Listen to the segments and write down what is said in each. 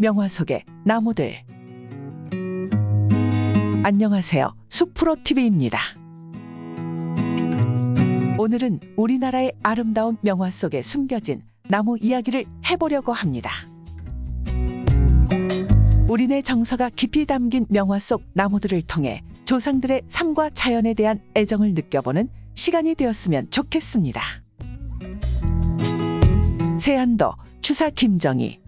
명화 속의 나무들. 안녕하세요. 수프로TV입니다. 오늘은 우리나라의 아름다운 명화 속에 숨겨진 나무 이야기를 해보려고 합니다. 우리네 정서가 깊이 담긴 명화 속 나무들을 통해 조상들의 삶과 자연에 대한 애정을 느껴보는 시간이 되었으면 좋겠습니다. 세안도 추사 김정희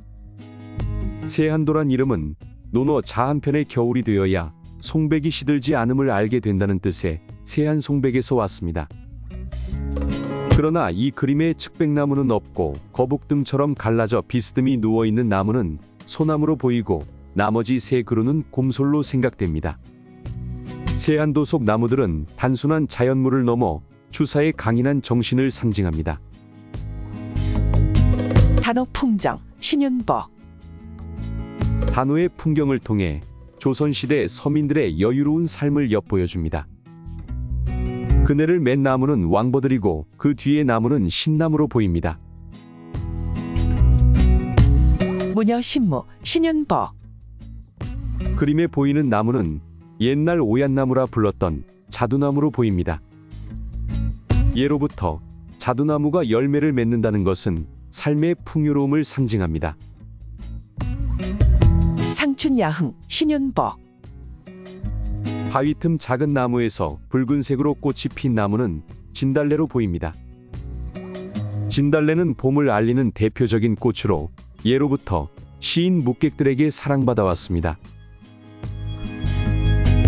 세한도란 이름은 논어 자 한편의 겨울이 되어야 송백이 시들지 않음을 알게 된다는 뜻의 세한 송백에서 왔습니다. 그러나 이 그림의 측백나무는 없고 거북등처럼 갈라져 비스듬히 누워있는 나무는 소나무로 보이고 나머지 세 그루는 곰솔로 생각됩니다. 세안도 속 나무들은 단순한 자연물을 넘어 주사의 강인한 정신을 상징합니다. 단호 풍정 신윤복 단호의 풍경을 통해 조선시대 서민들의 여유로운 삶을 엿보여줍니다. 그네를 맨 나무는 왕버들이고 그 뒤에 나무는 신나무로 보입니다. 무녀 신무 신윤복 그림에 보이는 나무는 옛날 오얏나무라 불렀던 자두나무로 보입니다. 예로부터 자두나무가 열매를 맺는다는 것은 삶의 풍요로움을 상징합니다. 상춘야흥 신윤복 바위 틈 작은 나무에서 붉은색으로 꽃이 핀 나무는 진달래로 보입니다. 진달래는 봄을 알리는 대표적인 꽃으로 예로부터 시인 묵객들에게 사랑받아 왔습니다.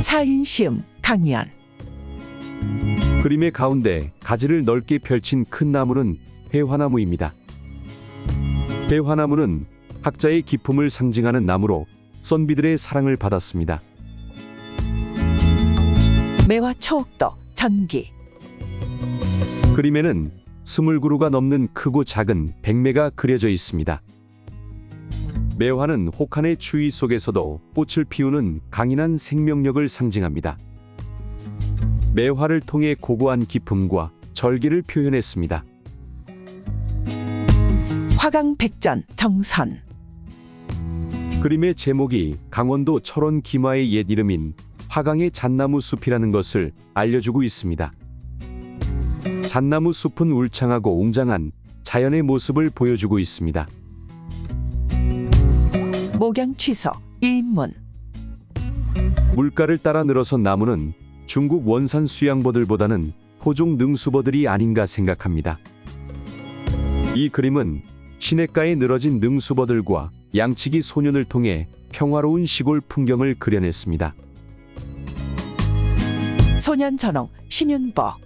사인 시음 강연 그림의 가운데 가지를 넓게 펼친 큰 나무는 회화나무입니다. 회화나무는 학자의 기품을 상징하는 나무로 선비들의 사랑을 받았습니다. 매화 초옥도 전기 그림에는 스물 그루가 넘는 크고 작은 백매가 그려져 있습니다. 매화는 혹한의 추위 속에서도 꽃을 피우는 강인한 생명력을 상징합니다. 매화를 통해 고고한 기품과 절기를 표현했습니다. 화강 백전 정선 그림의 제목이 강원도 철원 김화의 옛 이름인 화강의 잣나무 숲이라는 것을 알려주고 있습니다. 잣나무 숲은 울창하고 웅장한 자연의 모습을 보여주고 있습니다. 목양 취소 이인문 물가를 따라 늘어선 나무는 중국 원산 수양버들보다는 호종 능수버들이 아닌가 생각합니다. 이 그림은 시냇가에 늘어진 능수버들과 양치기 소년을 통해 평화로운 시골 풍경을 그려냈습니다. 소년 전홍 신윤복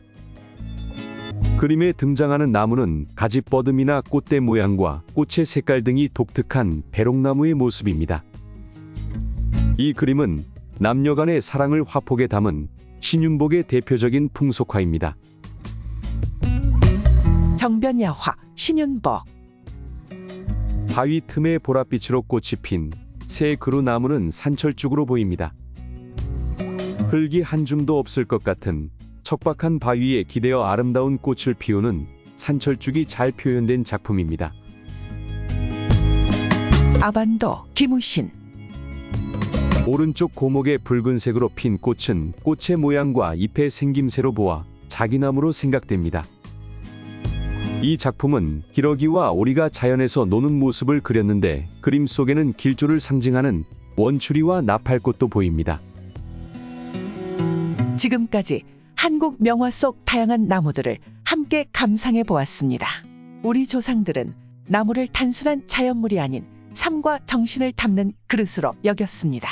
그림에 등장하는 나무는 가지 뻗음이나 꽃대 모양과 꽃의 색깔 등이 독특한 배롱나무의 모습입니다. 이 그림은 남녀 간의 사랑을 화폭에 담은 신윤복의 대표적인 풍속화입니다. 정변야화 신윤복 바위 틈에 보랏빛으로 꽃이 핀 새 그루 나무는 산철쭉으로 보입니다. 흙이 한 줌도 없을 것 같은 척박한 바위에 기대어 아름다운 꽃을 피우는 산철쭉이 잘 표현된 작품입니다. 아반도 김우신 오른쪽 고목의 붉은색으로 핀 꽃은 꽃의 모양과 잎의 생김새로 보아 자기나무로 생각됩니다. 이 작품은 기러기와 오리가 자연에서 노는 모습을 그렸는데 그림 속에는 길조를 상징하는 원추리와 나팔꽃도 보입니다. 지금까지 한국 명화 속 다양한 나무들을 함께 감상해 보았습니다. 우리 조상들은 나무를 단순한 자연물이 아닌 삶과 정신을 담는 그릇으로 여겼습니다.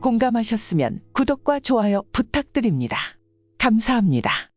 공감하셨으면 구독과 좋아요 부탁드립니다. 감사합니다.